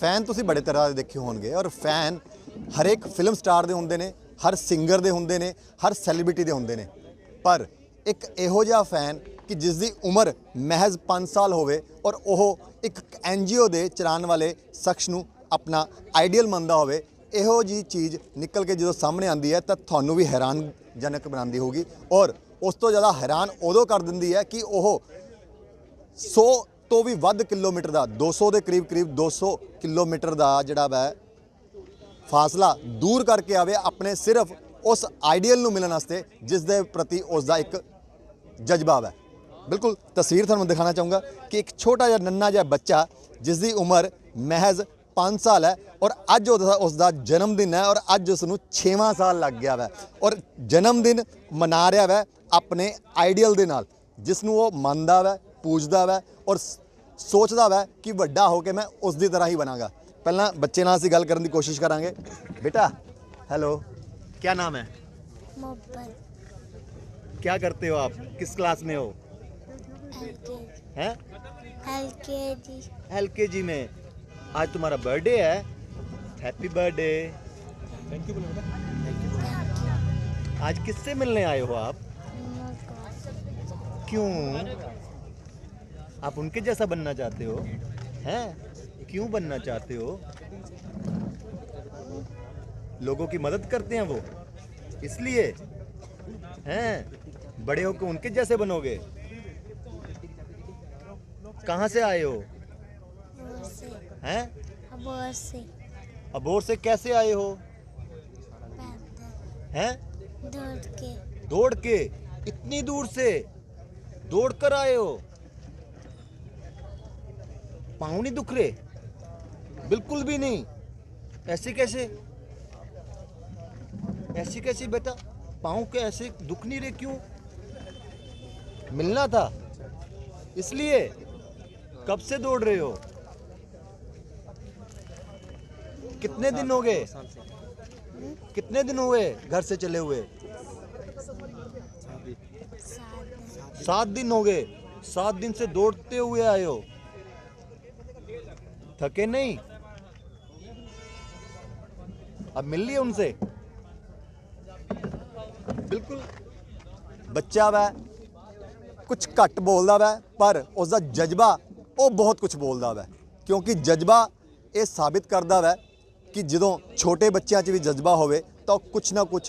Fan ਤੁਸੀਂ ਬੜੇ ਤਰ੍ਹਾਂ ਦੇ ਦੇਖੇ ਹੋਣਗੇ ਔਰ ਫੈਨ ਹਰੇਕ ਫਿਲਮ ਸਟਾਰ ਦੇ ਹੁੰਦੇ ਨੇ, ਹਰ ਸਿੰਗਰ ਦੇ ਹੁੰਦੇ ਨੇ, ਹਰ ਸੈਲੀਬ੍ਰਿਟੀ ਦੇ ਹੁੰਦੇ ਨੇ। ਪਰ ਇੱਕ ਇਹੋ ਜਿਹਾ ਫੈਨ ਕਿ ਜਿਸ ਦੀ ਉਮਰ ਮਹਿਜ਼ 5 ਸਾਲ ਹੋਵੇ ਔਰ ਉਹ ਇੱਕ ਐਨਜੀਓ ਦੇ ਚਲਾਉਣ ਵਾਲੇ ਸ਼ਖਸ ਨੂੰ ਆਪਣਾ ਆਈਡੀਅਲ ਮੰਨਦਾ ਹੋਵੇ, ਇਹੋ ਜੀ ਚੀਜ਼ ਨਿਕਲ ਕੇ ਜਦੋਂ ਸਾਹਮਣੇ ਆਉਂਦੀ ਹੈ ਤਾਂ ਤੁਹਾਨੂੰ ਵੀ ਹੈਰਾਨਜਨਕ ਬਣਾਉਂਦੀ ਹੋਊਗੀ। ਔਰ ਉਸ ਤੋਂ ਜ਼ਿਆਦਾ ਹੈਰਾਨ ਉਦੋਂ ਕਰ ਦਿੰਦੀ ਹੈ ਕਿ ਉਹ 100 ਤੋਂ ਵੀ ਵੱਧ ਕਿਲੋਮੀਟਰ ਦਾ 200 ਦੇ ਕਰੀਬ ਕਰੀਬ 200 ਕਿਲੋਮੀਟਰ ਦਾ ਜਿਹੜਾ ਵੈ ਫਾਸਲਾ ਦੂਰ ਕਰਕੇ ਆਵੇ, ਆਪਣੇ ਸਿਰਫ ਉਸ ਆਈਡੀਅਲ ਨੂੰ ਮਿਲਣ ਵਾਸਤੇ, ਜਿਸ ਦੇ ਪ੍ਰਤੀ ਉਸ ਦਾ ਇੱਕ ਜਜ਼ਬਾ ਹੈ ਬਿਲਕੁਲ ਤਸਵੀਰ ਤੁਹਾਨੂੰ ਦਿਖਾਣਾ ਚਾਹੂੰਗਾ ਕਿ ਇੱਕ ਛੋਟਾ ਜਿਹਾ ਨੰਨਾ ਜਿਹਾ ਬੱਚਾ, ਜਿਸ ਦੀ ਉਮਰ ਮਹਿਜ਼ 5 ਸਾਲ ਹੈ ਔਰ ਅੱਜ ਉਹਦਾ ਉਸ ਦਾ ਜਨਮ ਦਿਨ ਹੈ ਔਰ ਅੱਜ ਉਸ ਨੂੰ 6ਵਾਂ ਸਾਲ ਲੱਗ ਗਿਆ ਵੈ। ਔਰ ਜਨਮ ਦਿਨ ਮਨਾ ਰਿਹਾ ਵੈ ਆਪਣੇ ਆਈਡੀਅਲ ਦੇ ਨਾਲ ਜਿਸ ਨੂੰ ਉਹ ਮੰਨਦਾ ਵੈ ਪੂਜਦਾ ਵੈ ਔਰ ਸ- ਸੋਚਦਾ ਵੈ ਕਿ ਵੱਡਾ ਹੋ ਕੇ ਮੈਂ ਉਸ ਦੀ ਤਰ੍ਹਾਂ ਹੀ ਬਣਾਂਗਾ ਪਹਿਲਾਂ ਬੱਚੇ ਨਾਲ ਅਸੀਂ ਗੱਲ ਕਰਨ ਦੀ ਕੋਸ਼ਿਸ਼ ਕਰਾਂਗੇ ਬੇਟਾ ਹੈਲੋ ਕੀ ਨਾਮ ਹੈ मोबाइल क्या करते हो आप किस क्लास में हो एल हैं के जी एलकेजी में आज तुम्हारा बर्थडे है हैप्पी बर्थडे थैंक यू आज किससे मिलने आए हो आप क्यों आप उनके जैसा बनना चाहते हो? हैं? क्यों बनना चाहते हो? लोगों की मदद करते हैं वो। इसलिए हैं? बड़े होकर उनके जैसे बनोगे। कहाँ से आए हो? हैं? बोर से अबोर से कैसे आए हो? हैं? दौड़ के। दौड़ के? इतनी दूर से? दौड़ कर आए हो? पाँव नहीं दुख रहे? बिल्कुल भी नहीं। ऐसे कैसे? ऐसे कैसे बेटा? पाँव के ऐसे दुख नहीं रहे क्यों? मिलना था। इसलिए कब से दौड़ रहे हो? कितने दिन हो गए? कितने दिन हुए घर से चले हुए? सात दिन। हो गए। सात दिन से दौड़ते हुए आए हो। थके नहीं अब मिल लिए उनसे ਬਿਲਕੁਲ ਬੱਚਾ ਵੈ ਕੁਝ ਘੱਟ ਬੋਲਦਾ ਵੈ ਪਰ ਉਸ ਦਾ ਜਜ਼ਬਾ ਉਹ ਬਹੁਤ ਕੁਝ ਬੋਲਦਾ ਵੈ ਕਿਉਂਕਿ ਜਜ਼ਬਾ ਇਹ ਸਾਬਿਤ ਕਰਦਾ ਵੈ ਕਿ ਜਦੋਂ ਛੋਟੇ ਬੱਚਿਆਂ 'ਚ ਵੀ ਜਜ਼ਬਾ ਹੋਵੇ ਤਾਂ ਉਹ ਕੁਝ ਨਾ ਕੁਝ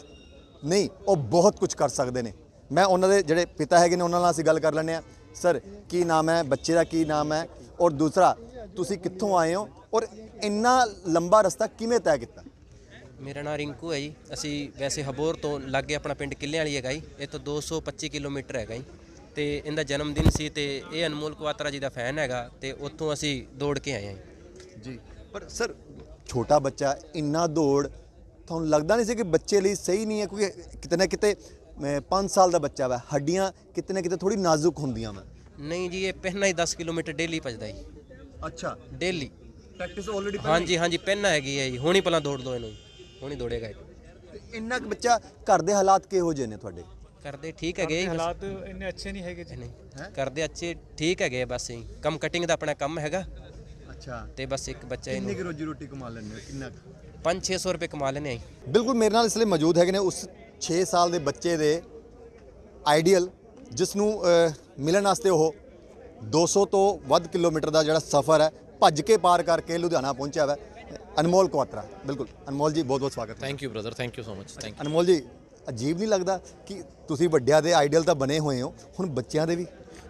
ਨਹੀਂ ਉਹ ਬਹੁਤ ਕੁਝ ਕਰ ਸਕਦੇ ਨੇ ਮੈਂ ਉਹਨਾਂ ਦੇ ਜਿਹੜੇ ਪਿਤਾ ਹੈਗੇ ਨੇ ਉਹਨਾਂ ਨਾਲ ਅਸੀਂ ਗੱਲ ਕਰ ਲੈਂਦੇ ਆ ਸਰ ਕੀ ਨਾਮ ਹੈ ਬੱਚੇ ਦਾ ਕੀ ਨਾਮ ਹੈ ਔਰ ਦੂਸਰਾ ਤੁਸੀਂ ਕਿੱਥੋਂ ਆਏ ਹੋ ਔਰ ਇੰਨਾ ਲੰਬਾ ਰਸਤਾ ਕਿਵੇਂ ਤੈਅ ਕੀਤਾ? ਮੇਰਾ ਨਾਮ ਰਿੰਕੂ ਹੈ ਜੀ। ਅਸੀਂ ਵੈਸੇ ਹਬੋਰ ਤੋਂ ਲਾਗੇ ਆਪਣਾ ਪਿੰਡ ਕਿੱਲੇ ਵਾਲੀ ਹੈਗਾ ਜੀ। ਇਹ ਤੋਂ 225 ਕਿਲੋਮੀਟਰ ਹੈਗਾ ਜੀ। ਤੇ ਇਹਦਾ ਜਨਮ ਦਿਨ ਸੀ ਤੇ ਇਹ ਅਨਮੋਲ ਕੁਆਤਰਾ ਜੀ ਦਾ ਫੈਨ ਹੈਗਾ ਤੇ ਉੱਥੋਂ ਅਸੀਂ ਦੌੜ ਕੇ ਆਏ ਹਾਂ ਜੀ। ਪਰ ਸਰ ਛੋਟਾ ਬੱਚਾ ਇੰਨਾ ਦੌੜ ਤੁਹਾਨੂੰ ਲੱਗਦਾ ਨਹੀਂ ਸੀ ਕਿ ਬੱਚੇ ਲਈ ਸਹੀ ਨਹੀਂ ਹੈ? ਕਿਉਂਕਿ ਕਿਤੇ ਨਾ ਕਿਤੇ 5 ਸਾਲ ਦਾ ਬੱਚਾ ਵਾ ਹੱਡੀਆਂ ਕਿਤੇ ਨਾ ਕਿਤੇ ਥੋੜੀ ਨਾਜ਼ੁਕ ਹੁੰਦੀਆਂ ਵਾ। ਨਹੀਂ ਜੀ ਇਹ ਪਹਿਲਾਂ ਹੀ 10 ਕਿਲੋਮੀਟਰ ਡੇਲੀ ਭੱਜਦਾ ਜੀ। ਅੱਛਾ। ਡੇਲੀ। ਪ੍ਰੈਕਟਿਸ ਆਲਰੇਡੀ ਹਾਂਜੀ ਹਾਂਜੀ ਪਹਿਲਾਂ ਹੈਗੀ ਹੈ ਜੀ। ਹੁਣੀ ਪਹਿਲਾਂ ਦੌੜ ਦੋ ਇਹਨੂੰ ਹੁਣੀ ਦੌੜੇਗਾ ਇਹ। ਇੰਨਾ ਕੁ ਬੱਚਾ ਘਰ ਦੇ ਹਾਲਾਤ ਕਿਹੋ ਜਿਹੇ ਨੇ ਤੁਹਾਡੇ? ਕਰਦੇ ਠੀਕ ਹੈਗੇ ਜੀ ਬਸ। ਹਾਲਾਤ ਇੰਨੇ ਅੱਛੇ ਨਹੀਂ ਹੈਗੇ ਜੀ। ਨਹੀਂ ਕਰਦੇ ਅੱਛੇ ਠੀਕ ਹੈਗੇ ਬਸ ਜੀ। ਕੰਮ ਕਟਿੰਗ ਦਾ ਆਪਣਾ ਕੰਮ ਹੈਗਾ। ਅੱਛਾ। ਤੇ ਬਸ ਇੱਕ ਬੱਚਾ ਇਹਨੂੰ ਕੁ ਰੋਜੀ ਰੋਟੀ ਕਮਾ ਲੈਂਦੇ ਹੋ? ਕਿੰਨਾ 5-600 ਰੁਪਏ ਕਮਾ ਲੈਨੇ ਆ ਜੀ। ਬਿਲਕੁਲ ਮੇਰੇ ਨਾਲ ਇਸ ਲਈ ਮੌਜੂਦ ਹੈਗੇ ਨੇ। ਉਸ 6 ਸਾਲ ਦੇ ਬੱਚੇ ਦੇ ਆਈਡੀਅਲ ਜਿਸ ਨੂੰ ਮਿਲਣ ਵਾਸਤੇ ਉਹ 200 ਤੋਂ ਵੱਧ ਕਿਲੋਮੀਟਰ ਦਾ ਜਿਹੜਾ ਸਫ਼ਰ ਹੈ ਭੱਜ ਕੇ ਪਾਰ ਕਰਕੇ ਲੁਧਿਆਣਾ ਪਹੁੰਚਿਆ ਵਾ। ਅਨਮੋਲ ਕੁਆਤਰਾ ਬਿਲਕੁਲ। ਅਨਮੋਲ ਜੀ ਬਹੁਤ ਬਹੁਤ ਸਵਾਗਤ ਹੈ। Thank you brother thank you so much thank Anmol ji ਅਜੀਬ ਨਹੀਂ ਲੱਗਦਾ ਕਿ ਤੁਸੀਂ ਵੱਡਿਆਂ ਦੇ ਆਈਡੀਅਲ ਤਾਂ ਬਣੇ ਹੋਏ ਹੋ ਹੁਣ ਬੱਚਿਆਂ ਦੇ ਵੀ?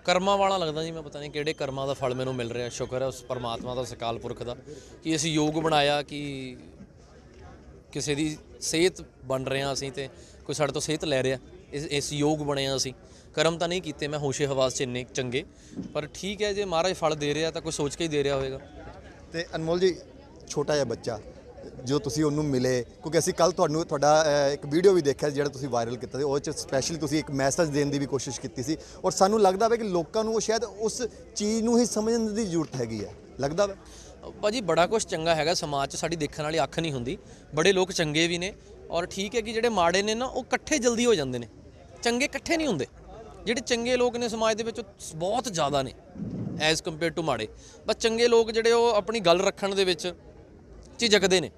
ਕਰਮਾਂ ਵਾਲਾ ਲੱਗਦਾ ਜੀ ਮੈਂ ਪਤਾ ਨਹੀਂ ਕਿਹੜੇ ਕਰਮਾਂ ਦਾ ਫਲ ਮੈਨੂੰ ਮਿਲ ਰਿਹਾ। ਸ਼ੁਕਰ ਹੈ ਉਸ ਪਰਮਾਤਮਾ ਦਾ ਸਕਾਲ ਪੁਰਖ ਦਾ ਕਿ ਅਸੀਂ ਯੋਗ ਬਣਾਇਆ ਕਿ ਕਿਸੇ ਦੀ ਸਿਹਤ ਬਣ ਰਿਹਾ ਅਸੀਂ ਤੇ ਕੋਈ ਸਾਡੇ ਤੋਂ ਸਿਹਤ ਲੈ ਰਿਹਾ। ਇਸ ਇਸ ਯੋਗ ਬਣੇ ਹਾਂ ਅਸੀਂ। ਕਰਮ ਤਾਂ ਨਹੀਂ ਕੀਤੇ ਮੈਂ ਹੋਸ਼ੇ ਹਵਾਸ ਚ ਇੰਨੇ ਚੰਗੇ। ਪਰ ਠੀਕ ਹੈ ਜੇ ਮਹਾਰਾਜ ਫਲ ਦੇ ਰਿਹਾ ਤਾਂ ਕੋਈ ਸੋਚ ਕੇ ਹੀ ਦੇ ਰਿਹਾ ਹੋਵੇਗਾ। ਤੇ ਅਨਮੋਲ ਜੀ ਛੋਟਾ ਜਿਹਾ ਬੱਚਾ ਜੋ ਤੁਸੀਂ ਉਹਨੂੰ ਮਿਲੇ ਕਿਉਂਕਿ ਅਸੀਂ ਕੱਲ ਤੁਹਾਨੂੰ ਤੁਹਾਡਾ ਅਹ, ਇੱਕ ਵੀਡੀਓ ਵੀ ਦੇਖਿਆ ਸੀ ਜਿਹੜਾ ਤੁਸੀਂ ਵਾਇਰਲ ਕੀਤਾ ਸੀ ਉਹ ਚ ਸਪੈਸ਼ਲੀ ਤੁਸੀਂ ਇੱਕ ਮੈਸੇਜ ਦੇਣ ਦੀ ਵੀ ਕੋਸ਼ਿਸ਼ ਕੀਤੀ ਸੀ। ਔਰ ਸਾਨੂੰ ਲੱਗਦਾ ਵਾ ਕਿ ਲੋਕਾਂ ਨੂੰ ਉਹ ਸ਼ਾਇਦ ਉਸ ਚੀਜ਼ ਨੂੰ ਹੀ ਸਮਝਣ ਦੀ ਜ਼ਰੂਰਤ ਹੈਗੀ ਹੈ। ਲੱਗਦਾ ਵਾ? ਭਾਜੀ ਬੜਾ ਕੁਝ ਚੰਗਾ ਹੈਗਾ ਸਮਾਜ 'ਚ ਸਾਡੀ ਦੇਖਣ ਵਾਲੀ ਅੱਖ ਨਹੀਂ ਹੁੰਦੀ। ਬੜੇ ਲੋਕ ਚੰਗੇ ਵੀ ਨੇ ਔਰ ਠੀਕ ਹੈ ਕਿ ਜਿਹੜੇ ਮਾੜੇ ਨੇ ਨਾ ਉਹ ਇਕੱਠੇ ਜਲਦੀ ਹੋ ਜਾਂਦੇ ਨੇ। ਚੰਗੇ ਇਕੱਠੇ ਨਹੀਂ ਹੁੰਦੇ। ਜਿਹੜੇ ਚੰਗੇ ਲੋਕ ਨੇ ਸਮਾਜ ਦੇ ਵਿੱਚ ਉਹ ਬਹੁਤ ਜ਼ਿਆਦਾ ਨੇ ਐਜ਼ ਕੰਪੇਅਰ ਟੂ ਮਾੜੇ। ਬਸ ਚੰਗੇ ਲੋਕ ਜਿਹੜੇ ਉਹ ਆਪਣੀ ਗੱਲ ਰੱਖਣ ਦੇ ਵਿੱਚ ਝਿਜਕਦੇ ਨੇ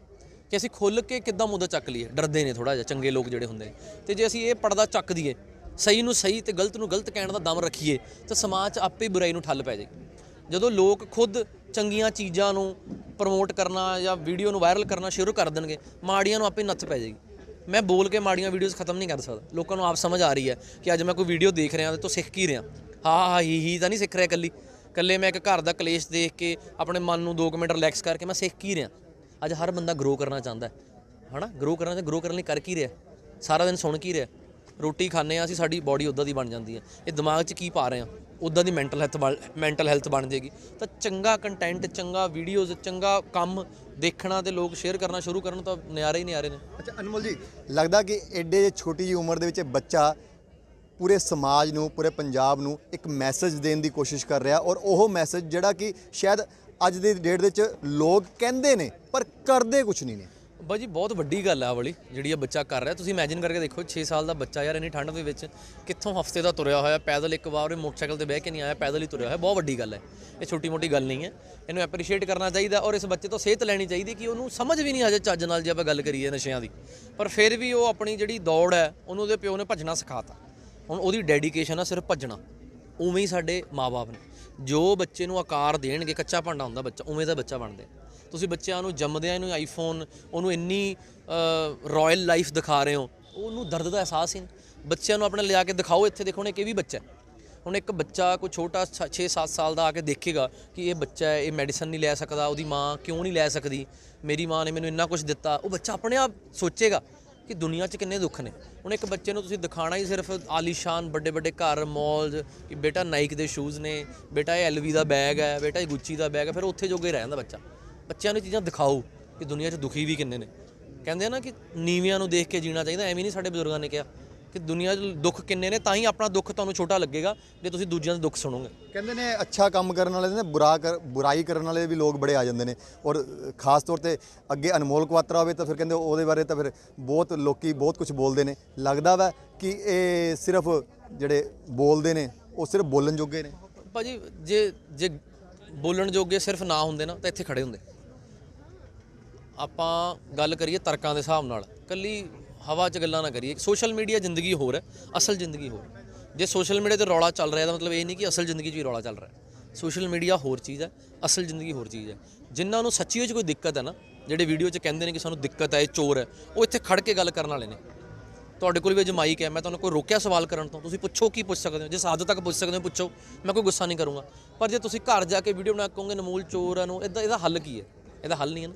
ਕਿ ਅਸੀਂ ਖੁੱਲ ਕੇ ਕਿੱਦਾਂ ਮੁੱਦਾ ਚੱਕ ਲਈਏ, ਡਰਦੇ ਨੇ ਥੋੜਾ ਜਿਹਾ ਚੰਗੇ ਲੋਕ ਜਿਹੜੇ ਹੁੰਦੇ ਨੇ। ਤੇ ਜੇ ਅਸੀਂ ਇਹ ਪਰਦਾ ਚੱਕ ਦਈਏ, ਸਹੀ ਨੂੰ ਸਹੀ ਤੇ ਗਲਤ ਨੂੰ ਗਲਤ ਕਹਿਣ ਦਾ ਦਮ ਰੱਖੀਏ, ਤਾਂ ਸਮਾਜ 'ਚ ਆਪੇ ਬੁਰਾਈ ਨੂੰ ਠੱਲ ਪੈ ਜਾਏਗੀ। ਜਦੋਂ ਲੋਕ ਖੁਦ ਚੰਗੀਆਂ ਚੀਜ਼ਾਂ ਨੂੰ ਪ੍ਰਮੋਟ ਕਰਨਾ ਜਾਂ ਵੀਡੀਓ ਨੂੰ ਵਾਇਰਲ ਕਰਨਾ ਸ਼ੁਰੂ ਕਰ ਦੇਣਗੇ, ਮਾੜੀਆਂ ਨੂੰ ਆਪੇ ਨੱਥ ਪੈ ਜਾਏਗੀ। ਮੈਂ ਬੋਲ ਕੇ ਮਾੜੀਆਂ ਵੀਡੀਓਜ਼ ਖਤਮ ਨਹੀਂ ਕਰ ਸਕਦਾ। ਲੋਕਾਂ ਨੂੰ ਆਪ ਸਮਝ ਆ ਰਹੀ ਹੈ ਕਿ ਅੱਜ ਮੈਂ ਕੋਈ ਵੀਡੀਓ ਦੇਖ ਰਿਹਾ ਤੇ ਤੋਂ ਸਿੱਖ ਕੀ ਰਿਹਾ। ਹਾਂ ਹਾਂ, ਹੀ ਹੀ ਤਾਂ ਨਹੀਂ ਸਿੱਖ ਰਿਹਾ ਇਕੱਲੀ। ਇਕੱਲੇ ਮੈਂ ਇੱਕ ਘਰ ਦਾ ਕਲੇਸ਼ ਦੇਖ ਕੇ ਆਪਣੇ ਮਨ ਨੂੰ 2 ਮਿੰਟ ਰਿਲੈਕਸ ਕਰਕੇ ਮੈਂ ਸਿੱਖ ਕੀ ਰਿਹਾ। ਅੱਜ ਹਰ ਬੰਦਾ ਗਰੋ ਕਰਨਾ ਚਾਹੁੰਦਾ ਹੈ। ਹਨਾ? ਗਰੋ ਕਰਨਾ ਤੇ ਗਰੋ ਕਰਨ ਲਈ ਕਰ ਕੀ ਰਿਹਾ? ਸਾਰਾ ਦਿਨ ਸੁਣ ਕੀ ਰਿਹਾ? ਰੋਟੀ ਖਾਂਦੇ ਆ ਅਸੀਂ ਸਾਡੀ ਬਾਡੀ ਉਦਾਂ ਦੀ ਬਣ ਜਾਂਦੀ ਹੈ। ਇਹ ਦਿਮਾਗ 'ਚ ਕੀ ਪਾ ਰਹੇ ਆ ਉਦਾਂ ਦੀ ਮੈਂਟਲ ਹੈਲਥ ਮੈਂਟਲ ਹੈਲਥ ਬਣ ਜਾਏਗੀ। ਤਾਂ ਚੰਗਾ ਕੰਟੈਂਟ ਚੰਗਾ ਵੀਡੀਓਜ਼ ਚੰਗਾ ਕੰਮ ਦੇਖਣਾ ਤੇ ਲੋਕ ਸ਼ੇਅਰ ਕਰਨਾ ਸ਼ੁਰੂ ਕਰਨ ਤਾਂ ਨਿਆਰੇ ਹੀ ਨਿਆਰੇ ਨੇ। ਅੱਛਾ, ਅਨਮੋਲ ਜੀ, ਲੱਗਦਾ ਕਿ ਐਡੇ ਛੋਟੀ ਜੀ ਉਮਰ ਦੇ ਵਿੱਚ ਬੱਚਾ ਪੂਰੇ ਸਮਾਜ ਨੂੰ, ਪੂਰੇ ਪੰਜਾਬ ਨੂੰ ਇੱਕ ਮੈਸੇਜ ਦੇਣ ਦੀ ਕੋਸ਼ਿਸ਼ ਕਰ ਰਿਹਾ ਔਰ ਉਹ ਮੈਸੇਜ ਜਿਹੜਾ ਕਿ ਸ਼ਾਇਦ ਅੱਜ ਦੀ ਡੇਟ ਦੇ ਵਿੱਚ ਲੋਕ ਕਹਿੰਦੇ ਨੇ, ਪਰ ਕਰਦੇ ਕੁਝ ਨਹੀਂ ਨੇ। ਬਾਜੀ ਬਹੁਤ ਵੱਡੀ ਗੱਲ ਆ ਆਹ ਵਾਲੀ, ਜਿਹੜੀ ਇਹ ਬੱਚਾ ਕਰ ਰਿਹਾ। ਤੁਸੀਂ ਇਮੇਜਿਨ ਕਰਕੇ ਦੇਖੋ 6 ਸਾਲ ਦਾ ਬੱਚਾ ਯਾਰ, ਇੰਨੀ ਠੰਡ ਦੇ ਵਿੱਚ ਕਿੱਥੋਂ ਹਫ਼ਤੇ ਦਾ ਤੁਰਿਆ ਹੋਇਆ, ਪੈਦਲ ਇੱਕ ਵਾਰ ਉਹ ਮੋਟਰਸਾਈਕਲ ਤੇ ਬਹਿ ਕੇ ਨਹੀਂ ਆਇਆ, ਪੈਦਲ ਹੀ ਤੁਰਿਆ ਹੋਇਆ, ਬਹੁਤ ਵੱਡੀ ਗੱਲ ਹੈ। ਇਹ ਛੋਟੀ ਮੋਟੀ ਗੱਲ ਨਹੀਂ ਹੈ। ਇਹਨੂੰ ਐਪਰੀਸ਼ੀਏਟ ਕਰਨਾ ਚਾਹੀਦਾ ਔਰ ਇਸ ਬੱਚੇ ਤੋਂ ਸੇਧ ਲੈਣੀ ਚਾਹੀਦੀ ਕਿ ਉਹਨੂੰ ਸਮਝ ਵੀ ਨਹੀਂ ਹਜੇ ਚੱਜ ਨਾਲ ਜੇ ਆਪਾਂ ਗੱਲ ਕਰੀਏ ਨਸ਼ਿਆਂ ਦੀ। ਪਰ ਫਿਰ ਵੀ ਉਹ ਆਪਣੀ ਜਿਹੜੀ ਦੌੜ ਹੈ, ਉਹਨੂੰ ਉਹਦੇ ਪਿਓ ਨੇ ਭੱਜਣਾ ਸਿਖਾਤਾ। ਹੁਣ ਉਹਦੀ ਡੈਡੀਕੇਸ਼ਨ ਆ ਸਿਰਫ ਭੱਜਣਾ। ਉਵੇਂ ਹੀ ਸਾਡੇ ਮਾਪੇ ਨੇ। ਜੋ ਬੱਚੇ ਨੂੰ ਆਕਾਰ ਦੇਣਗੇ, ਕੱਚਾ ਭਾਂਡਾ ਹੁੰਦਾ ਬੱਚਾ, ਉਵੇਂ ਦਾ ਬੱਚਾ ਬਣਦਾ ਤੁਸੀਂ ਬੱਚਿਆਂ ਨੂੰ ਜੰਮਦਿਆਂ ਇਹਨੂੰ ਆਈਫੋਨ ਉਹਨੂੰ ਇੰਨੀ ਰਾਇਲ ਲਾਈਫ ਦਿਖਾ ਰਹੇ ਹੋ, ਉਹਨੂੰ ਦਰਦ ਦਾ ਅਹਿਸਾਸ ਹੀ ਨਹੀਂ। ਬੱਚਿਆਂ ਨੂੰ ਆਪਣੇ ਲਿਆ ਕੇ ਦਿਖਾਓ, ਇੱਥੇ ਦੇਖੋ ਨੇ ਕਿ ਵੀ ਬੱਚਾ ਹੁਣ ਇੱਕ ਬੱਚਾ ਕੋਈ ਛੋਟਾ 6-7 ਸਾਲ ਦਾ ਆ ਕੇ ਦੇਖੇਗਾ ਕਿ ਇਹ ਬੱਚਾ ਹੈ, ਇਹ ਮੈਡੀਸਨ ਨਹੀਂ ਲੈ ਸਕਦਾ, ਉਹਦੀ ਮਾਂ ਕਿਉਂ ਨਹੀਂ ਲੈ ਸਕਦੀ? ਮੇਰੀ ਮਾਂ ਨੇ ਮੈਨੂੰ ਇੰਨਾ ਕੁਝ ਦਿੱਤਾ। ਉਹ ਬੱਚਾ ਆਪਣੇ ਆਪ ਸੋਚੇਗਾ ਕਿ ਦੁਨੀਆ 'ਚ ਕਿੰਨੇ ਦੁੱਖ ਨੇ। ਹੁਣ ਇੱਕ ਬੱਚੇ ਨੂੰ ਤੁਸੀਂ ਦਿਖਾਣਾ ਹੀ ਸਿਰਫ ਆਲੀਸ਼ਾਨ ਵੱਡੇ ਵੱਡੇ ਘਰ ਮਾਲਸ ਕਿ ਬੇਟਾ ਨਾਈਕ ਦੇ ਸ਼ੂਜ਼ ਨੇ, ਬੇਟਾ ਇਹ ਐਲਵੀ ਦਾ ਬੈਗ ਹੈ, ਬੇਟਾ ਇਹ ਗੁੱਚੀ ਦਾ ਬੈਗ ਹੈ, ਫਿਰ ਉੱਥੇ ਜੋਗੇ ਰਹਿ ਜਾਂਦਾ ਬੱਚਾ। ਬੱਚਿਆਂ ਨੂੰ ਚੀਜ਼ਾਂ ਦਿਖਾਓ ਕਿ ਦੁਨੀਆ 'ਚ ਦੁਖੀ ਵੀ ਕਿੰਨੇ ਨੇ। ਕਹਿੰਦੇ ਆ ਨਾ ਕਿ ਨੀਵਿਆਂ ਨੂੰ ਦੇਖ ਕੇ ਜੀਣਾ ਚਾਹੀਦਾ ਐਵੇਂ ਨਹੀਂ ਸਾਡੇ ਬਜ਼ੁਰਗਾਂ ਨੇ ਕਿਹਾ ਕਿ ਦੁਨੀਆ 'ਚ ਦੁੱਖ ਕਿੰਨੇ ਨੇ ਤਾਂ ਹੀ ਆਪਣਾ ਦੁੱਖ ਤੁਹਾਨੂੰ ਛੋਟਾ ਲੱਗੇਗਾ ਜੇ ਤੁਸੀਂ ਦੂਜਿਆਂ ਦਾ ਦੁੱਖ ਸੁਣੋਗੇ। ਕਹਿੰਦੇ ਨੇ ਅੱਛਾ ਕੰਮ ਕਰਨ ਵਾਲੇ ਨੇ ਬੁਰਾ ਕਰ ਬੁਰਾਈ ਕਰਨ ਵਾਲੇ ਵੀ ਲੋਕ ਬੜੇ ਆ ਜਾਂਦੇ ਨੇ ਔਰ ਖਾਸ ਤੌਰ ਤੇ ਅੱਗੇ ਅਨਮੋਲ ਕੁਆਤਰਾ ਹੋਵੇ ਤਾਂ ਫਿਰ ਕਹਿੰਦੇ ਉਹਦੇ ਬਾਰੇ ਤਾਂ ਫਿਰ ਬਹੁਤ ਲੋਕੀ ਬਹੁਤ ਕੁਝ ਬੋਲਦੇ ਨੇ। ਲੱਗਦਾ ਵਾ ਕਿ ਇਹ ਸਿਰਫ ਜਿਹੜੇ ਬੋਲਦੇ ਨੇ ਉਹ ਸਿਰਫ ਬੋਲਣ ਜੋਗੇ ਨੇ। ਭਾਜੀ ਜੇ ਜੇ ਬੋਲਣ ਜੋਗੇ ਸਿਰਫ ਨਾ ਹੁੰਦੇ ਨਾ ਤਾਂ ਇੱਥੇ ਖੜੇ ਹੁੰਦੇ। ਆਪਾਂ ਗੱਲ ਕਰੀਏ ਤਰਕਾਂ ਦੇ ਹਿਸਾਬ ਨਾਲ, ਕੱਲੀ ਹਵਾ 'ਚ ਗੱਲਾਂ ਨਾ ਕਰੀਏ, ਸੋਸ਼ਲ ਮੀਡੀਆ ਜ਼ਿੰਦਗੀ ਹੋਰ ਹੈ, ਅਸਲ ਜ਼ਿੰਦਗੀ ਹੋਰ ਜੇ ਸੋਸ਼ਲ ਮੀਡੀਆ ਤੇ ਰੌਲਾ ਚੱਲ ਰਿਹਾ ਤਾਂ ਮਤਲਬ ਇਹ ਨਹੀਂ ਕਿ ਅਸਲ ਜ਼ਿੰਦਗੀ 'ਚ ਵੀ ਰੌਲਾ ਚੱਲ ਰਿਹਾ ਸੋਸ਼ਲ ਮੀਡੀਆ ਹੋਰ ਚੀਜ਼ ਹੈ, ਅਸਲ ਜ਼ਿੰਦਗੀ ਹੋਰ ਚੀਜ਼ ਹੈ। ਜਿਨ੍ਹਾਂ ਨੂੰ ਸੱਚੀ ਵਿੱਚ ਕੋਈ ਦਿੱਕਤ ਹੈ ਨਾ, ਜਿਹੜੇ ਵੀਡੀਓ 'ਚ ਕਹਿੰਦੇ ਨੇ ਕਿ ਸਾਨੂੰ ਦਿੱਕਤ ਹੈ, ਇਹ ਚੋਰ ਹੈ, ਉਹ ਇੱਥੇ ਖੜ ਕੇ ਗੱਲ ਕਰਨ ਵਾਲੇ ਨੇ। ਤੁਹਾਡੇ ਕੋਲ ਵੀ ਅੱਜ ਮਾਈਕ ਹੈ, ਮੈਂ ਤੁਹਾਨੂੰ ਕੋਈ ਰੋਕਿਆ ਸਵਾਲ ਕਰਨ ਤੋਂ, ਤੁਸੀਂ ਪੁੱਛੋ ਕੀ ਪੁੱਛ ਸਕਦੇ ਹੋ, ਜੇ ਸਾਦ ਤੱਕ ਪੁੱਛ ਸਕਦੇ ਹੋ, ਪੁੱਛੋ, ਮੈਂ ਕੋਈ ਗੁੱਸਾ ਨਹੀਂ ਕਰੂੰਗਾ। ਪਰ ਜੇ ਤੁਸੀਂ ਘਰ ਜਾ ਕੇ ਵੀਡੀਓ ਬਣਾ ਕੇ ਕਹੋਗੇ, ਨਮੂਲ ਚੋਰ ਆ ਨੂੰ ਇਹਦਾ ਇਹਦਾ ਹੱਲ ਕੀ ਹੈ? ਇਹਦਾ ਹੱਲ ਨਹੀਂ ਹੈ ਨਾ।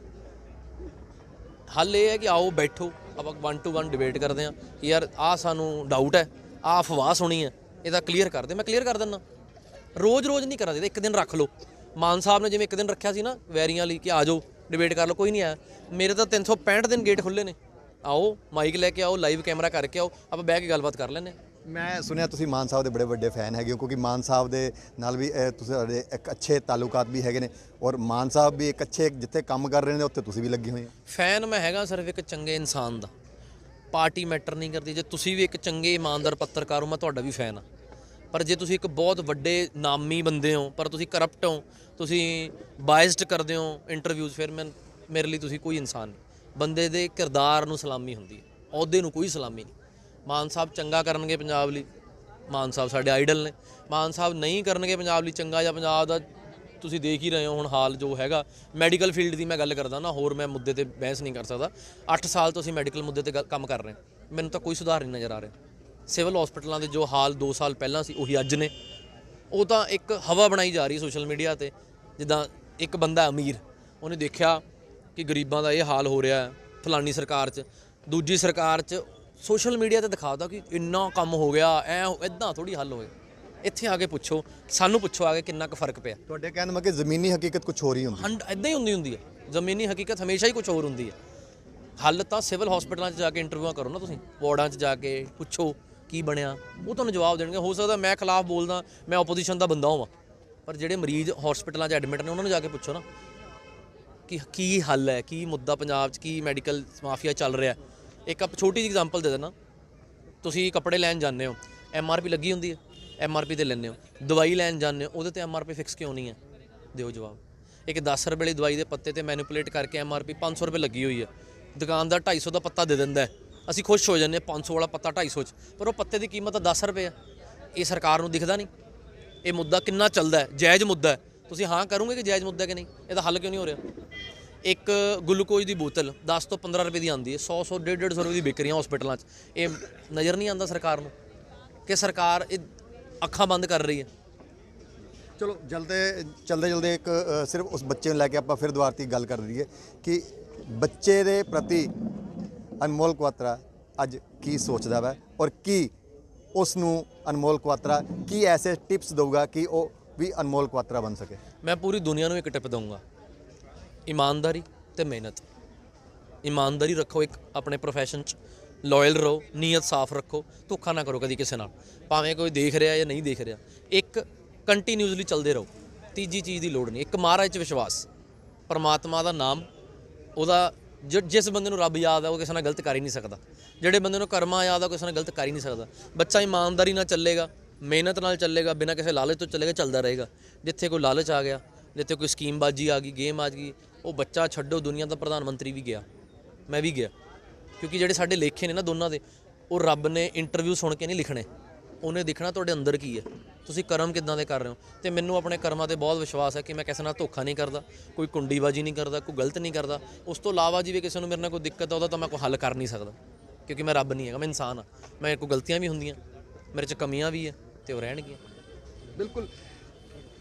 ਹੱਲ ਇਹ ਹੈ ਕਿ ਆਓ ਬੈਠੋ, ਆਪਾਂ ਵਨ ਟੂ ਵਨ ਡਿਬੇਟ ਕਰਦੇ ਹਾਂ ਕਿ ਯਾਰ ਆਹ ਸਾਨੂੰ ਡਾਊਟ ਹੈ, ਆਹ ਅਫਵਾਹ ਸੁਣੀ ਹੈ, ਇਹਦਾ ਕਲੀਅਰ ਕਰ ਦੇ, ਮੈਂ ਕਲੀਅਰ ਕਰ ਦਿੰਦਾ। ਰੋਜ਼-ਰੋਜ਼ ਨਹੀਂ ਕਰਾਂ ਦੇ ਇੱਕ ਦਿਨ ਰੱਖ ਲਓ। ਮਾਨ ਸਾਹਿਬ ਨੇ ਜਿਵੇਂ ਇੱਕ ਦਿਨ ਰੱਖਿਆ ਸੀ ਨਾ, ਵੈਰੀਆਂ ਲਈ ਕਿ ਆ ਜਾਓ ਡਿਬੇਟ ਕਰ ਲਓ, ਕੋਈ ਨਹੀਂ ਆਇਆ। ਮੇਰੇ ਤਾਂ 365 ਦਿਨ ਗੇਟ ਖੁੱਲੇ ਨੇ। ਆਓ ਮਾਈਕ ਲੈ ਕੇ ਆਓ ਲਾਈਵ ਕੈਮਰਾ ਕਰਕੇ ਆਓ, ਆਪਾਂ ਬਹਿ ਕੇ ਗੱਲਬਾਤ ਕਰ ਲੈਂਦੇ ਹਾਂ। ਮੈਂ ਸੁਣਿਆ ਤੁਸੀਂ ਮਾਨ ਸਾਹਿਬ ਦੇ ਬੜੇ ਵੱਡੇ ਫੈਨ ਹੈਗੇ ਹੋ ਕਿਉਂਕਿ ਮਾਨ ਸਾਹਿਬ ਦੇ ਨਾਲ ਵੀ ਅਹ, ਤੁਸੀਂ ਤੁਹਾਡੇ ਇੱਕ ਅੱਛੇ ਤਾਲੁਕਾਤ ਵੀ ਹੈਗੇ ਨੇ ਔਰ ਮਾਨ ਸਾਹਿਬ ਵੀ ਇੱਕ ਅੱਛੇ ਜਿੱਥੇ ਕੰਮ ਕਰ ਰਹੇ ਨੇ ਉੱਥੇ ਤੁਸੀਂ ਵੀ ਲੱਗੇ ਹੋਏ ਹੋ। ਫੈਨ ਮੈਂ ਹੈਗਾ ਸਿਰਫ ਇੱਕ ਚੰਗੇ ਇਨਸਾਨ ਦਾ। ਪਾਰਟੀ ਮੈਟਰ ਨਹੀਂ ਕਰਦੀ। ਜੇ ਤੁਸੀਂ ਵੀ ਇੱਕ ਚੰਗੇ ਇਮਾਨਦਾਰ ਪੱਤਰਕਾਰ ਹੋ ਮੈਂ ਤੁਹਾਡਾ ਵੀ ਫੈਨ ਆ ਪਰ ਜੇ ਤੁਸੀਂ ਇੱਕ ਬਹੁਤ ਵੱਡੇ ਨਾਮੀ ਬੰਦੇ ਹੋ ਪਰ ਤੁਸੀਂ ਕਰਪਟ ਹੋ ਤੁਸੀਂ ਬਾਇਸਡ ਕਰਦੇ ਹੋ ਇੰਟਰਵਿਊਜ਼ ਫਿਰ ਮੈਂ ਮੇਰੇ ਲਈ ਤੁਸੀਂ ਕੋਈ ਇਨਸਾਨ ਨਹੀਂ। ਬੰਦੇ ਦੇ ਕਿਰਦਾਰ ਨੂੰ ਸਲਾਮੀ ਹੁੰਦੀ ਹੈ। ਅਹੁਦੇ ਨੂੰ ਕੋਈ ਸਲਾਮੀ ਨਹੀਂ। ਮਾਨ ਸਾਹਿਬ ਚੰਗਾ ਕਰਨਗੇ ਪੰਜਾਬ ਲਈ। ਮਾਨ ਸਾਹਿਬ ਸਾਡੇ ਆਈਡਲ ਨੇ। ਮਾਨ ਸਾਹਿਬ ਨਹੀਂ ਕਰਨਗੇ ਪੰਜਾਬ ਲਈ ਚੰਗਾ ਜਾਂ ਪੰਜਾਬ ਦਾ, ਤੁਸੀਂ ਦੇਖ ਹੀ ਰਹੇ ਹੋ ਹੁਣ ਹਾਲ ਜੋ ਹੈਗਾ। ਮੈਡੀਕਲ ਫੀਲਡ ਦੀ ਮੈਂ ਗੱਲ ਕਰਦਾ ਨਾ, ਹੋਰ ਮੈਂ ਮੁੱਦੇ ਤੇ ਬਹਿਸ ਨਹੀਂ ਕਰ ਸਕਦਾ। 8 ਸਾਲ ਤੋਂ ਅਸੀਂ ਮੈਡੀਕਲ ਮੁੱਦੇ ਤੇ ਗੱਲ- ਕੰਮ ਕਰ ਰਹੇ ਮੈਨੂੰ ਤਾਂ ਕੋਈ ਸੁਧਾਰ ਨਹੀਂ ਨਜ਼ਰ ਆ ਰਿਹਾ। ਸਿਵਲ ਹਸਪੀਟਲਾਂ ਦੇ ਜੋ ਹਾਲ 2 ਸਾਲ ਪਹਿਲਾਂ ਸੀ, ਉਹੀ ਅੱਜ ਨੇ। ਉਹ ਤਾਂ ਇੱਕ ਹਵਾ ਬਣਾਈ ਜਾ ਰਹੀ ਸੋਸ਼ਲ ਮੀਡੀਆ ਤੇ, ਜਿੱਦਾਂ ਇੱਕ ਬੰਦਾ ਅਮੀਰ, ਉਹਨੇ ਦੇਖਿਆ ਕਿ ਗਰੀਬਾਂ ਦਾ ਇਹ ਹਾਲ ਹੋ ਰਿਹਾ ਫਲਾਨੀ ਸਰਕਾਰ 'ਚ। ਦੂਜੀ ਸਰਕਾਰ 'ਚ ਸੋਸ਼ਲ ਮੀਡੀਆ ਤੇ ਦਿਖਾਉਂਦਾ ਕਿ ਇੰਨਾ ਕੰਮ ਹੋ ਗਿਆ ਐ ਇਦਾਂ ਥੋੜੀ ਹੱਲ ਹੋਏ। ਇੱਥੇ ਆ ਕੇ ਪੁੱਛੋ ਸਾਨੂੰ ਪੁੱਛੋ ਆ ਕੇ ਕਿੰਨਾ ਕੁ ਫ਼ਰਕ ਪਿਆ। ਤੁਹਾਡੇ ਕਹਿਣ ਕਿ ਜ਼ਮੀਨੀ ਹਕੀਕਤ ਕੁਝ ਹੋਰ ਹੀ ਹੁੰਦੀ ਹੰਡ ਇਦਾਂ ਹੀ ਹੁੰਦੀ ਹੁੰਦੀ ਹੈ। ਜ਼ਮੀਨੀ ਹਕੀਕਤ ਹਮੇਸ਼ਾ ਹੀ ਕੁਝ ਹੋਰ ਹੁੰਦੀ ਹੈ। ਹੱਲ ਤਾਂ ਸਿਵਲ ਹਸਪੀਟਲਾਂ 'ਚ ਜਾ ਕੇ ਇੰਟਰਵਿਊਆਂ ਕਰੋ ਨਾ ਤੁਸੀਂ ਵਾਰਡਾਂ 'ਚ ਜਾ ਕੇ ਪੁੱਛੋ ਕੀ ਬਣਿਆ। ਉਹ ਤੁਹਾਨੂੰ ਜਵਾਬ ਦੇਣਗੇ। ਹੋ ਸਕਦਾ ਮੈਂ ਖਿਲਾਫ ਬੋਲਦਾ ਮੈਂ ਆਪੋਜੀਸ਼ਨ ਦਾ ਬੰਦਾ ਹੋਵਾਂ। ਪਰ ਜਿਹੜੇ ਮਰੀਜ਼ ਹਸਪੀਟਲਾਂ 'ਚ ਐਡਮਿਟ ਨੇ ਉਹਨਾਂ ਨੂੰ ਜਾ ਕੇ ਪੁੱਛੋ ਨਾ। ਕਿ ਕੀ ਹੱਲ ਹੈ ਕੀ ਮੁੱਦਾ ਪੰਜਾਬ 'ਚ ਕੀ ਮੈਡੀਕਲ ਮਾਫੀਆ ਚੱਲ ਰਿਹਾ ਇੱਕ ਆਪ ਛੋਟੀ ਜਿਹੀ ਐਗਜ਼ਾਮਪਲ ਦੇ ਦੇਣਾ ਤੁਸੀਂ ਕੱਪੜੇ ਲੈਣ ਜਾਂਦੇ ਹੋ ਐਮ ਆਰ ਪੀ ਲੱਗੀ ਹੁੰਦੀ ਹੈ ਐਮ ਆਰ ਪੀ ਤੇ ਲੈਂਦੇ ਹੋ। ਦਵਾਈ ਲੈਣ ਜਾਂਦੇ ਹੋ, ਉਹਦੇ ਤੇ ਐਮ ਆਰ ਪੀ ਫਿਕਸ ਕਿਉਂ ਨਹੀਂ ਹੈ? ਦਿਓ ਜਵਾਬ। ਇੱਕ 10 ਰੁਪਏ ਵਾਲੀ ਦਵਾਈ ਦੇ ਪੱਤੇ ਤੇ ਮੈਨੀਪੂਲੇਟ ਕਰਕੇ ਐਮਆਰਪੀ 500 ਰੁਪਏ ਲੱਗੀ ਹੋਈ ਹੈ। ਦੁਕਾਨਦਾਰ 250 ਦਾ ਪੱਤਾ ਦੇ ਦਿੰਦਾ ਅਸੀਂ ਖੁਸ਼ ਹੋ ਜਾਂਦੇ ਹਾਂ 500 ਵਾਲਾ ਪੱਤਾ 250 ਚ। ਪਰ ਉਹ ਪੱਤੇ ਦੀ ਕੀਮਤ ਤਾਂ 10 ਰੁਪਏ ਆ। ਇਹ ਸਰਕਾਰ ਨੂੰ ਦਿਖਦਾ ਨਹੀਂ। ਇਹ ਮੁੱਦਾ ਕਿੰਨਾ ਚੱਲਦਾ ਹੈ? ਜਾਇਜ਼ ਮੁੱਦਾ ਹੈ। ਤੁਸੀਂ ਹਾਂ ਕਰੋਗੇ ਕਿ ਜਾਇਜ਼ ਮੁੱਦਾ ਕਿ ਨਹੀਂ? ਇਹਦਾ ਹੱਲ ਕਿਉਂ ਨਹੀਂ ਹੋ ਰਿਹਾ? ਇੱਕ ਗਲੂਕੋਜ਼ ਦੀ ਬੋਤਲ 10 ਤੋਂ 15 ਰੁਪਏ ਦੀ ਆਉਂਦੀ ਹੈ 100 100 150 150 ਰੁਪਏ ਦੀ ਵਿਕ ਰਹੀਆਂ ਹਸਪੀਟਲਾਂ 'ਚ। ਇਹ ਨਜ਼ਰ ਨਹੀਂ ਆਉਂਦਾ ਸਰਕਾਰ ਨੂੰ ਕਿ ਸਰਕਾਰ ਇਹ ਅੱਖਾਂ ਬੰਦ ਕਰ ਰਹੀ ਹੈ। ਚਲੋ ਜਲਦੇ ਚਲਦੇ ਜਲਦੇ ਇੱਕ ਸਿਰਫ ਉਸ ਬੱਚੇ ਨੂੰ ਲੈ ਕੇ ਆਪਾਂ ਫਿਰ ਦੁਬਾਰਾ ਤੀ ਗੱਲ ਕਰ ਲਈਏ ਕਿ ਬੱਚੇ ਦੇ ਪ੍ਰਤੀ ਅਨਮੋਲ ਕੁਆਤਰਾ ਅੱਜ ਕੀ ਸੋਚਦਾ ਵਾ ਔਰ ਕੀ ਉਸ ਨੂੰ ਅਨਮੋਲ ਕੁਆਤਰਾ ਕੀ ਐਸੇ ਟਿਪਸ ਦਊਗਾ ਕਿ ਉਹ ਵੀ ਅਨਮੋਲ ਕੁਆਤਰਾ ਬਣ ਸਕੇ? ਮੈਂ ਪੂਰੀ ਦੁਨੀਆ ਨੂੰ ਇੱਕ ਟਿਪ ਦਊਂਗਾ। ਇਮਾਨਦਾਰੀ ਤੇ ਮਿਹਨਤ। ਇਮਾਨਦਾਰੀ ਰੱਖੋ ਇੱਕ ਆਪਣੇ ਪ੍ਰੋਫੈਸ਼ਨ 'ਚ। ਲਾਇਲ ਰਹੋ, ਨੀਅਤ ਸਾਫ਼ ਰੱਖੋ, ਧੋਖਾ ਨਾ ਕਰੋ ਕਦੀ ਕਿਸੇ ਨਾਲ। ਭਾਵੇਂ ਕੋਈ ਦੇਖ ਰਿਹਾ ਜਾਂ ਨਹੀਂ ਦੇਖ ਰਿਹਾ, ਇੱਕ ਕੰਟੀਨਿਊਸਲੀ ਚੱਲਦੇ ਰਹੋ। ਤੀਜੀ ਚੀਜ਼ ਦੀ ਲੋੜ ਨਹੀਂ, ਇੱਕ ਮਹਾਰਾਜ 'ਚ ਵਿਸ਼ਵਾਸ। ਪਰਮਾਤਮਾ ਦਾ ਨਾਮ, ਉਹਦਾ ਜਿਸ ਬੰਦੇ ਨੂੰ ਰੱਬ ਯਾਦ ਆ, ਉਹ ਕਿਸੇ ਨਾਲ ਗਲਤ ਕਰ ਹੀ ਨਹੀਂ ਸਕਦਾ। ਜਿਹੜੇ ਬੰਦੇ ਨੂੰ ਕਰਮਾ ਯਾਦ ਆ, ਉਹ ਕਿਸੇ ਨਾਲ ਗਲਤ ਕਰ ਹੀ ਨਹੀਂ ਸਕਦਾ। ਬੱਚਾ ਇਮਾਨਦਾਰੀ ਨਾਲ ਚੱਲੇਗਾ, ਮਿਹਨਤ ਨਾਲ ਚੱਲੇਗਾ, ਬਿਨਾਂ ਕਿਸੇ ਲਾਲਚ ਤੋਂ ਚੱਲੇਗਾ, ਚੱਲਦਾ ਰਹੇਗਾ। ਜਿੱਥੇ ਕੋਈ ਲਾਲਚ ਆ ਗਿਆ ਜਿੱਥੇ ਕੋਈ ਸਕੀਮਬਾਜੀ ਆ ਗਈ ਗੇਮ ਆ ਗਈ, ਉਹ ਬੱਚਾ ਛੱਡੋ, ਦੁਨੀਆ ਦਾ ਪ੍ਰਧਾਨ ਮੰਤਰੀ ਵੀ ਗਿਆ। ਮੈਂ ਵੀ ਗਿਆ। ਕਿਉਂਕਿ ਜਿਹੜੇ ਸਾਡੇ ਲੇਖੇ ਨੇ ਨਾ ਦੋਨਾਂ ਦੇ, ਉਹ ਰੱਬ ਨੇ ਇੰਟਰਵਿਊ ਸੁਣ ਕੇ ਨਹੀਂ ਲਿਖਣੇ। ਉਹਨੇ ਦੇਖਣਾ ਤੁਹਾਡੇ ਅੰਦਰ ਕੀ ਹੈ। ਤੁਸੀਂ ਕਰਮ ਕਿੱਦਾਂ ਦੇ ਕਰ ਰਹੇ ਹੋ? ਤੇ ਮੈਨੂੰ ਆਪਣੇ ਕਰਮਾਂ ਤੇ ਬਹੁਤ ਵਿਸ਼ਵਾਸ ਹੈ ਕਿ ਮੈਂ ਕਿਸੇ ਨਾਲ ਧੋਖਾ ਨਹੀਂ ਕਰਦਾ, ਕੋਈ ਕੁੰਡੀਬਾਜੀ ਨਹੀਂ ਕਰਦਾ, ਕੋਈ ਗਲਤ ਨਹੀਂ ਕਰਦਾ। ਉਸ ਤੋਂ ਇਲਾਵਾ ਜਿਵੇਂ ਕਿਸੇ ਨੂੰ ਮੇਰੇ ਨਾਲ ਕੋਈ ਦਿੱਕਤ ਆ ਉਹਦਾ ਤਾਂ ਮੈਂ ਕੋਈ ਹੱਲ ਕਰ ਨਹੀਂ ਸਕਦਾ। ਕਿਉਂਕਿ ਮੈਂ ਰੱਬ ਨਹੀਂ ਹੈਗਾ, ਮੈਂ ਇਨਸਾਨ ਆ ਮੇਰੇ ਕੋਲ ਗਲਤੀਆਂ ਵੀ ਹੁੰਦੀਆਂ, ਮੇਰੇ 'ਚ ਕਮੀਆਂ ਵੀ ਹੈ ਤੇ ਉਹ ਰਹਿਣਗੀਆਂ। ਬਿਲਕੁਲ।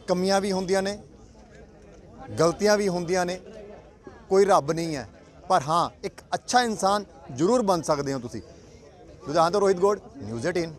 ਕਮੀਆਂ ਵੀ ਹੁੰਦੀਆਂ ਨੇ ਗਲਤੀਆਂ ਵੀ ਹੁੰਦੀਆਂ ਨੇ, ਕੋਈ ਰੱਬ ਨਹੀਂ ਹੈ। ਪਰ ਹਾਂ, ਇੱਕ ਅੱਛਾ ਇਨਸਾਨ ਜ਼ਰੂਰ ਬਣ ਸਕਦੇ ਹੋ ਤੁਸੀਂ। ਲੁਧਿਆਣਾ ਤੋਂ ਰੋਹਿਤ ਗੋਡ ਨਿਊਜ਼ 18